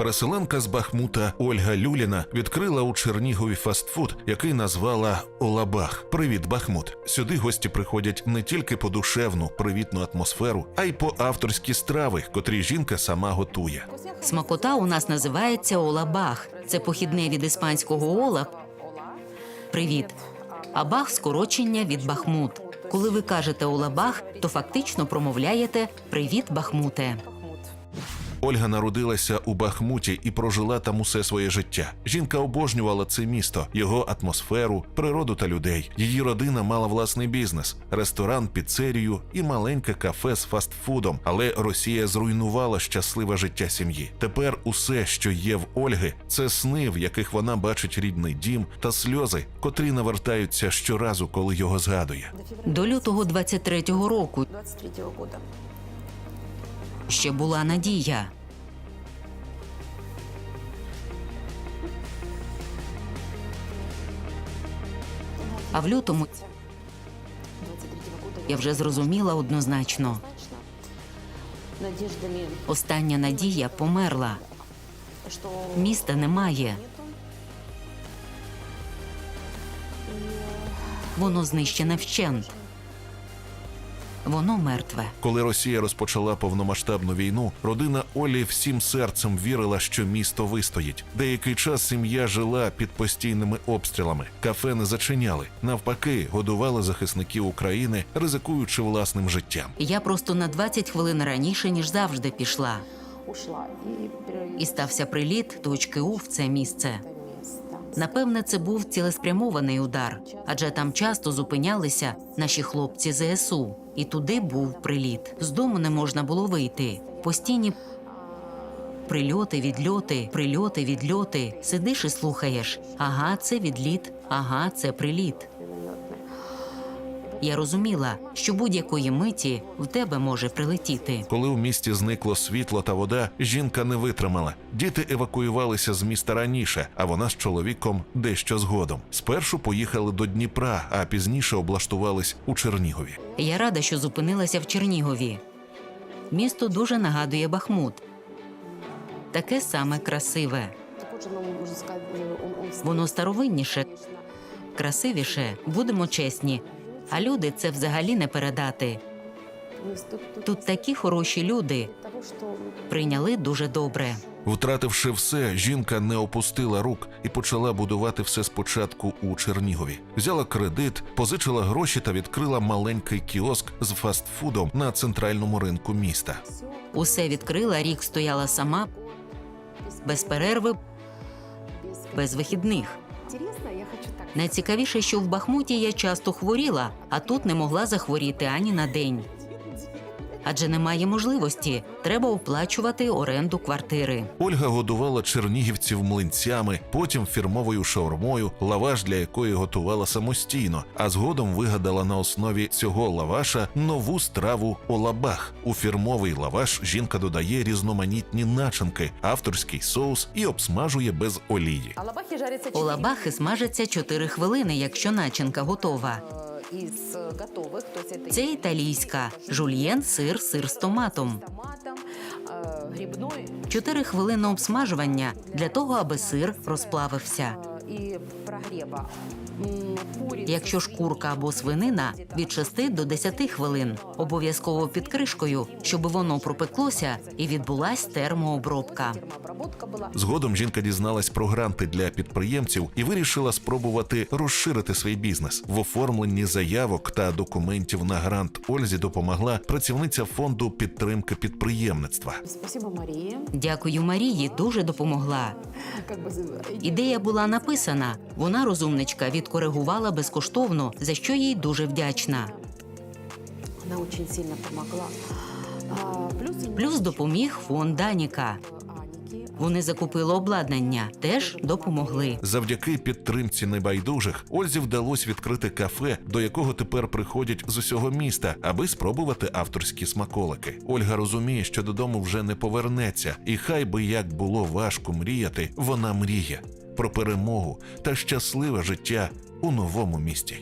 Переселенка з Бахмута Ольга Люліна відкрила у Чернігові фастфуд, який назвала Олабах. Привіт, Бахмут. Сюди гості приходять не тільки по душевну, привітну атмосферу, а й по авторські страви, котрі жінка сама готує. Смакота у нас називається Олабах. Це похідне від іспанського ола. Привіт. А бах скорочення від Бахмут. Коли ви кажете Олабах, то фактично промовляєте Привіт, Бахмуте. Ольга народилася у Бахмуті і прожила там усе своє життя. Жінка обожнювала це місто, його атмосферу, природу та людей. Її родина мала власний бізнес: ресторан, піцерію і маленьке кафе з фастфудом. Але Росія зруйнувала щасливе життя сім'ї. Тепер усе, що є в Ольги, це сни, в яких вона бачить рідний дім та сльози, котрі навертаються щоразу, коли його згадує. До лютого 23-го року 23 года. ще була надія. А в лютому я вже зрозуміла однозначно. Остання надія померла. Міста немає. Воно знищене вщент. Воно мертве. Коли Росія розпочала повномасштабну війну, родина Олі всім серцем вірила, що місто вистоїть. Деякий час сім'я жила під постійними обстрілами. Кафе не зачиняли. Навпаки, годували захисників України, ризикуючи власним життям. Я просто на 20 хвилин раніше, ніж завжди, пішла. ушла І стався приліт точки У в це місце. Напевне, це був цілеспрямований удар, адже там часто зупинялися наші хлопці ЗСУ, і туди був приліт. З дому не можна було вийти. Постійні прильоти, відльоти, прильоти, відльоти. Сидиш і слухаєш. Ага, це відліт, ага, це приліт. Я розуміла, що будь-якої миті в тебе може прилетіти. Коли у місті зникло світло та вода, жінка не витримала. Діти евакуювалися з міста раніше, а вона з чоловіком дещо згодом. Спершу поїхали до Дніпра, а пізніше облаштувались у Чернігові. Я рада, що зупинилася в Чернігові. Місто дуже нагадує Бахмут. Таке саме красиве. Воно старовинніше, красивіше, будемо чесні. А люди це взагалі не передати. Тут такі хороші люди прийняли дуже добре. Втративши все, жінка не опустила рук і почала будувати все спочатку у Чернігові. Взяла кредит, позичила гроші та відкрила маленький кіоск з фастфудом на центральному ринку міста. Усе відкрила, рік стояла сама, без перерви, без вихідних. Найцікавіше, що в Бахмуті я часто хворіла, а тут не могла захворіти ані на день. Адже немає можливості, треба оплачувати оренду квартири. Ольга годувала чернігівців млинцями, потім фірмовою шаурмою, лаваш для якої готувала самостійно, а згодом вигадала на основі цього лаваша нову страву олабах. У фірмовий лаваш жінка додає різноманітні начинки, авторський соус і обсмажує без олії. А лабахи Олабахи смажаться 4 хвилини, якщо начинка готова. э, из э, готовых, то есть это Це італійська жульєн, сир, сир з томатом. с томатом, э, грибной 4 хвилини обсмажування для того, аби сир розплавився. э, и прогрева. М, Курица. Якщо ж курка або свинина від 6 до 10 хвилин, обов'язково під кришкою, щоб воно пропеклося і відбулась термообробка. Термообработка была. Згодом жінка дізналась про гранти для підприємців і вирішила спробувати розширити свій бізнес. В оформленні заявок та документів на грант Ользі допомогла працівниця фонду підтримки підприємництва. Спасибо, Марии. Дякую Марії, дуже допомогла. Как бы за- Ідея була написана. Вона розумничка відкоригувала безкоштовно, за що їй дуже вдячна. Она очень сильно помогла. Плюс, Плюс допоміг фонд Даніка. Вони закупили обладнання, теж допомогли. Завдяки підтримці небайдужих Ользі вдалося відкрити кафе, до якого тепер приходять з усього міста, аби спробувати авторські смаколики. Ольга розуміє, що додому вже не повернеться, і хай би як було важко мріяти, вона мріє про перемогу та щасливе життя у новому місті.